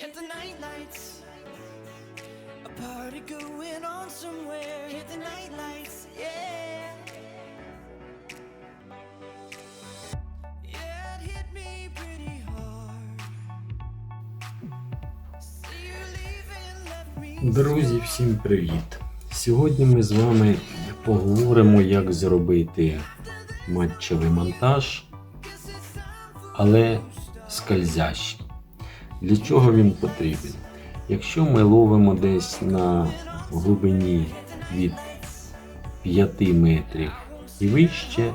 Hit the night lights. A party going on somewhere. Hit the night lights. Yeah. Yeah, it hit me pretty hard. See you leaving left me. Друзі, всім привіт! Сьогодні ми з вами поговоримо, як зробити матчевий монтаж, але скользящий. Для чого він потрібен? Якщо ми ловимо десь на глибині від 5 метрів і вище,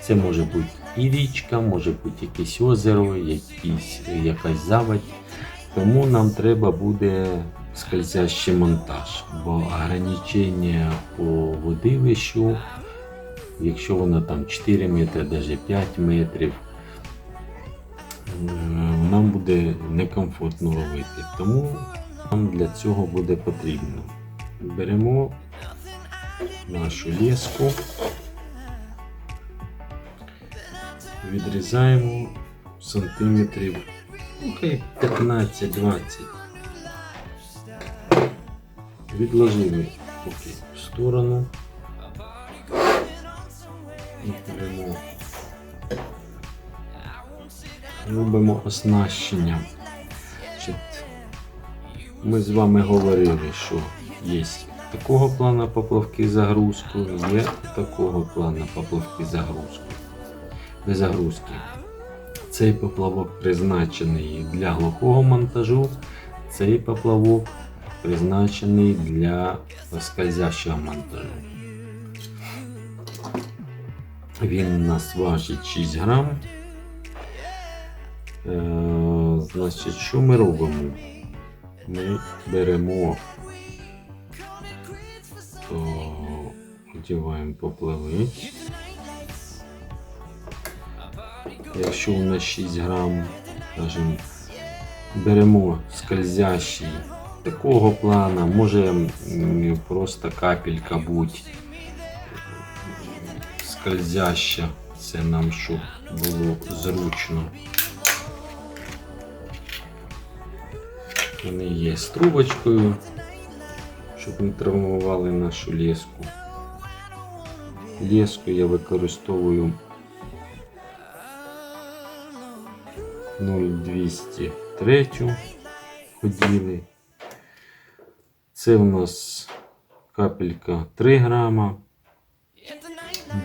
це може бути і річка, може бути якесь озеро, якісь, якась заводь. Тому нам треба буде скользящий монтаж, бо ограничення по водилищу, якщо вона там 4 метри, навіть 5 метрів, нам буде некомфортно ловити. Тому нам для цього буде потрібно. Беремо нашу леску, відрізаємо сантиметрів хай 15-20. Відложили поки в сторону. Беремо. Робимо оснащення. Ми з вами говорили, що є такого плану поплавки загрузку, є такого плану поплавки загрузку. Загрузки. Цей поплавок призначений для глухого монтажу, цей поплавок призначений для скользящого монтажу. Він у нас важить 6 грам. Е, значить, що ми робимо? Ми беремо, то одягаємо поплавець. Якщо у нас 6 грам, скажімо, беремо скользящий такого плана, може просто капелька будь скользяща, це нам щоб було зручно. Вони є з трубочкою, щоб не травмували нашу леску. Леску я використовую 0203 ходили. Це у нас капелька 3 грама.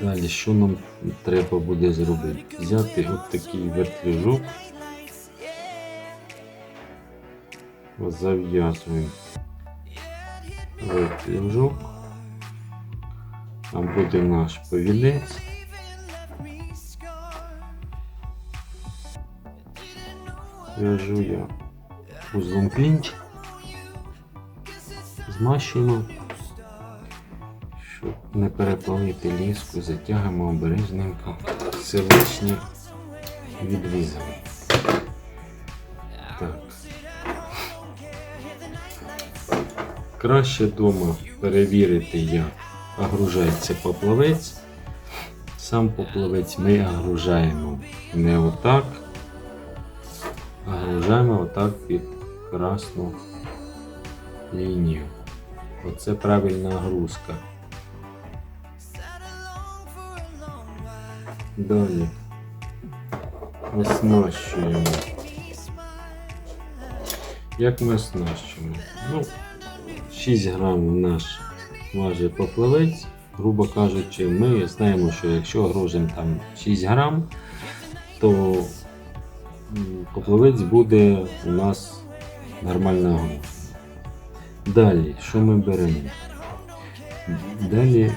Далі, що нам треба буде зробити? Взяти от такий вертлюжок. Зав'язуємо вертлюжок. Там буде наш повідець. В'яжу я узлом клінч. Змащуємо. Щоб не переплавити ліску, затягуємо обережненько все лишнє відрізали. Так. Краще вдома перевірити, як огружається поплавець. Сам поплавець ми огружаємо не отак, огружаємо отак під красну лінію. Оце правильна огрузка. Далі оснащуємо. Як ми оснащуємо? Ну, 6 грам наш важить поплавець. Грубо кажучи, ми знаємо, що якщо грузимо там 6 грам, то поплавець буде у нас нормально грузом. Далі, що ми беремо? Далі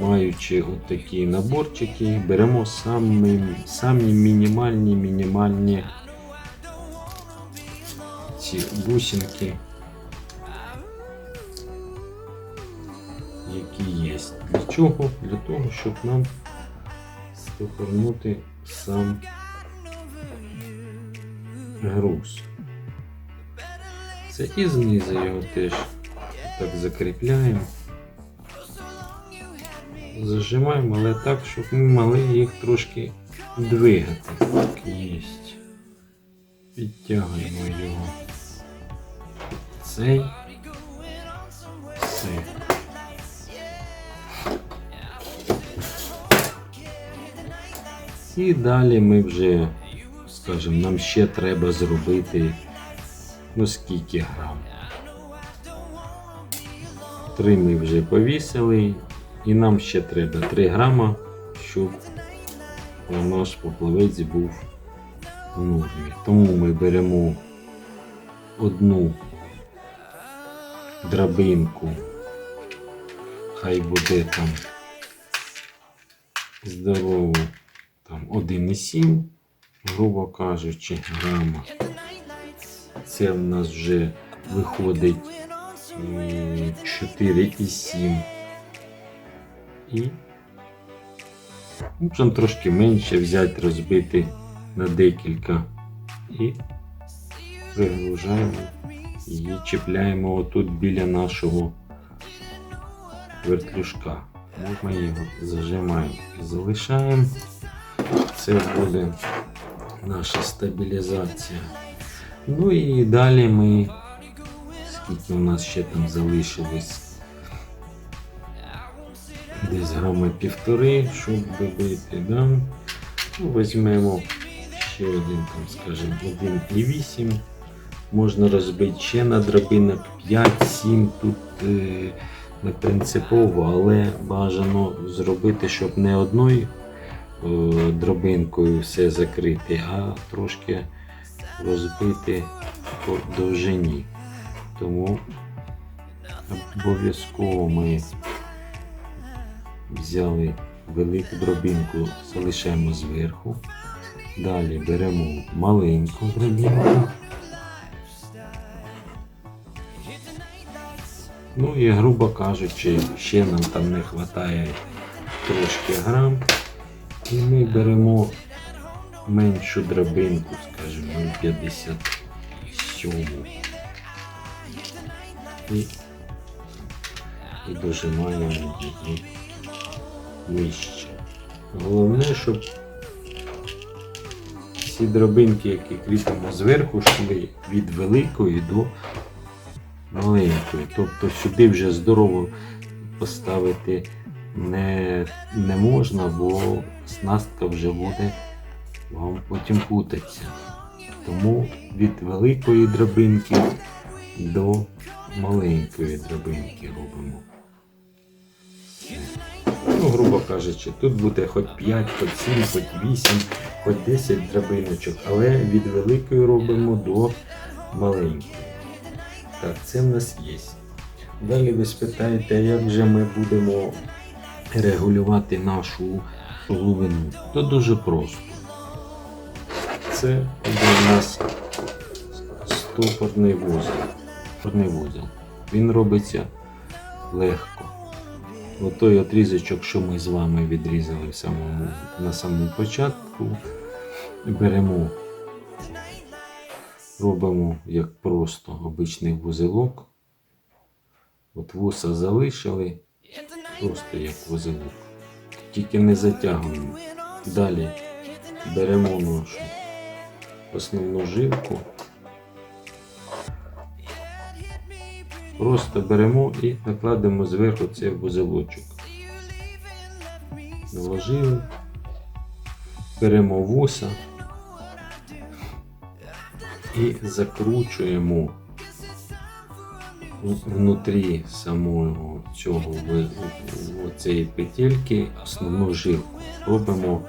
маючи такі наборчики, беремо самі, самі мінімальні мінімальні ці бусинки, чого? Для того, щоб нам повернути сам груз. Це і знизу його теж так закріпляємо. Зажимаємо, але так, щоб ми могли їх трошки двигати. Так, єсть. Підтягуємо його. Цей. Цей. І далі ми вже, скажімо, нам ще треба зробити ну скільки грам. Три ми вже повісили, і нам ще треба 3 грама, щоб наш поплавець був в нормі. Тому ми беремо одну драбинку, хай буде там здорову там 1,7, грубо кажучи, грама. Це в нас вже виходить 4,7. І можна трошки менше взяти, розбити на декілька і пригружаємо і чіпляємо отут біля нашого вертлюжка. Ми його зажимаємо і залишаємо. Це буде наша стабілізація. Ну і далі ми, скільки у нас ще там залишилось, десь грами півтори, щоб добити, да? Ну, візьмемо ще один, там, скажімо, 1,8. Можна розбити ще на драбинок 5-7. Тут е, не принципово, але бажано зробити, щоб не одною е, дробинкою все закрити, а трошки розбити по довжині. Тому обов'язково ми взяли велику дробинку, залишаємо зверху. Далі беремо маленьку дробинку. Ну і грубо кажучи, ще нам там не вистачає трошки грам. І ми беремо меншу драбинку, скажімо, 57. І, і дожимаємо її нижче. Головне, щоб ці драбинки, які кріпимо зверху, йшли від великої до маленької. Тобто сюди вже здорово поставити не, не можна, бо снастка вже буде вам потім путатися. Тому від великої драбинки до маленької драбинки робимо. Ну, грубо кажучи, тут буде хоч 5, хоч 7, хоч 8, хоч 10 драбиночок, але від великої робимо до маленької. Так, це в нас є. Далі ви спитаєте, як же ми будемо регулювати нашу глибину. То дуже просто. Це у нас стопорний вузол. Стопорний вузол. Він робиться легко. Отой отрізочок, що ми з вами відрізали самому, на самому початку, беремо, робимо як просто обичний вузелок. От вуса залишили, просто як вузелок. Тільки не затягуємо. Далі беремо нашу основну жилку. Просто беремо і накладемо зверху цей вузелочок. Наложили, беремо вуса і закручуємо внутрі самого цього цієї петельки основну жилку. Робимо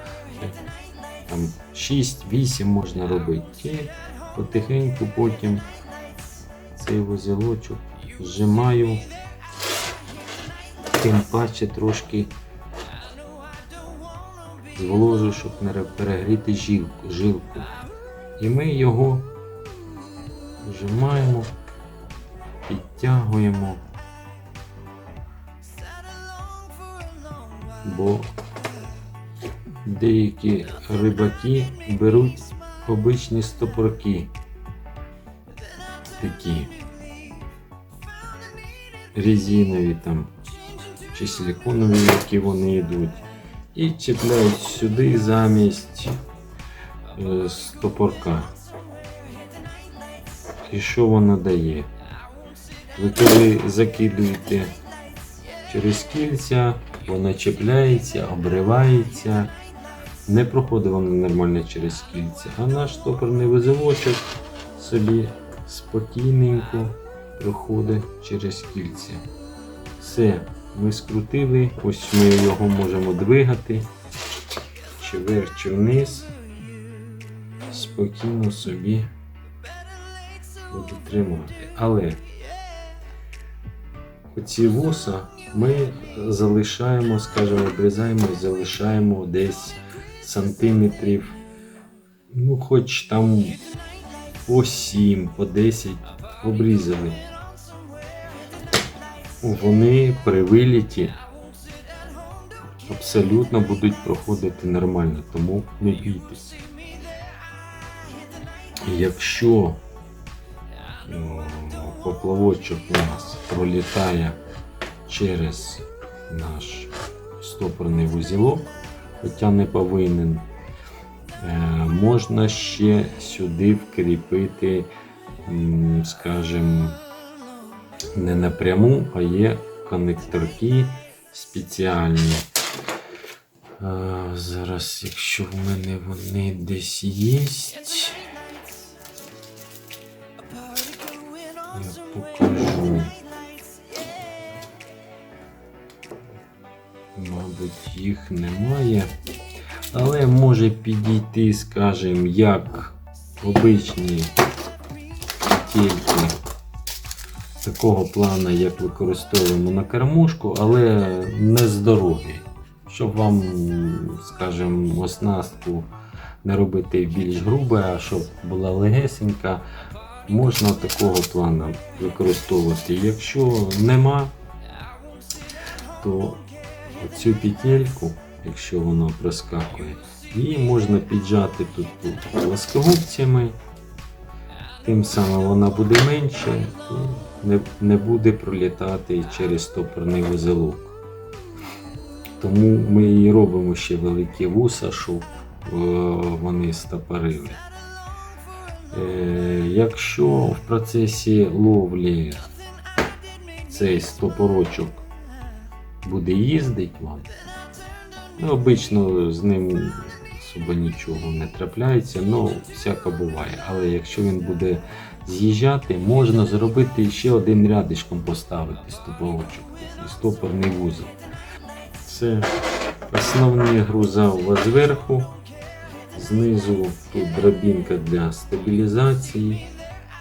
там 6-8 можна робити. І потихеньку потім цей вузелочок зжимаю, тим паче трошки зволожу, щоб не перегріти жилку. І ми його зжимаємо, підтягуємо, бо деякі рибаки беруть обичні стопорки такі резинові там чи силиконові, які вони йдуть, і чіпляють сюди замість е, стопорка. І що вона дає? Ви коли закидуєте через кільця, вона чіпляється, обривається. Не проходить вона нормально через кільця. А наш топорний вузелочок собі спокійненько проходить через кільця. Все, ми скрутили, ось ми його можемо двигати, чи вверх, чи вниз. Спокійно собі буде тримати. Але оці вуса ми залишаємо, скажімо, обрізаємо і залишаємо десь сантиметрів, ну хоч там по 7, по 10 обрізали. Вони при виліті абсолютно будуть проходити нормально, тому не бійтесь. Якщо поплавочок у нас пролітає через наш стопорний вузілок, хоча не повинен, е, можна ще сюди вкріпити, скажімо, не напряму, а є коннекторки спеціальні. Зараз, якщо в мене вони десь є, я покажу. Мабуть, їх немає. Але може підійти, скажімо, як обичні тільки такого плану, як використовуємо на кормушку, але не з дороги. Щоб вам, скажімо, оснастку не робити більш грубе, а щоб була легесенька, можна такого плану використовувати. Якщо нема, то цю петельку, якщо вона проскакує, її можна піджати тут, плоскогубцями. Тим самим вона буде менше і не, не буде пролітати через стопорний вузелок. Тому ми і робимо ще великі вуса, щоб е, вони стопорили. Якщо в процесі ловлі цей стопорочок буде їздити вам, ну, обично з ним особо нічого не трапляється, ну всяко буває. Але якщо він буде з'їжджати, можна зробити ще один рядишком поставити стопорочок, стопорний вузол. Це основні груза у вас зверху. Знизу тут дробінка для стабілізації.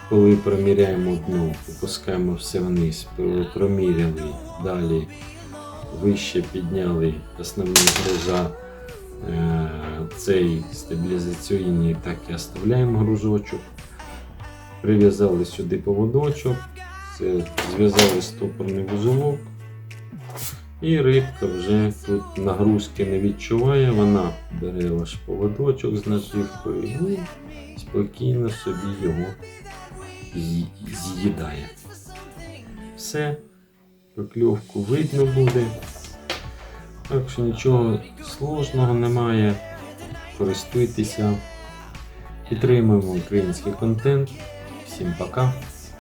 Коли проміряємо дно, опускаємо все вниз, проміряли, далі вище підняли основні груза. Е, Цей стабілізаційний так і оставляємо грузочок. Прив'язали сюди поводочок, зв'язали стопорний вузолок. І рибка вже тут нагрузки не відчуває, вона бере ваш поводочок з наживкою і спокійно собі його з'їдає. Все, покльовку видно буде. Так що нічого сложного немає. Користуйтеся, підтримуємо український контент. Всім пока.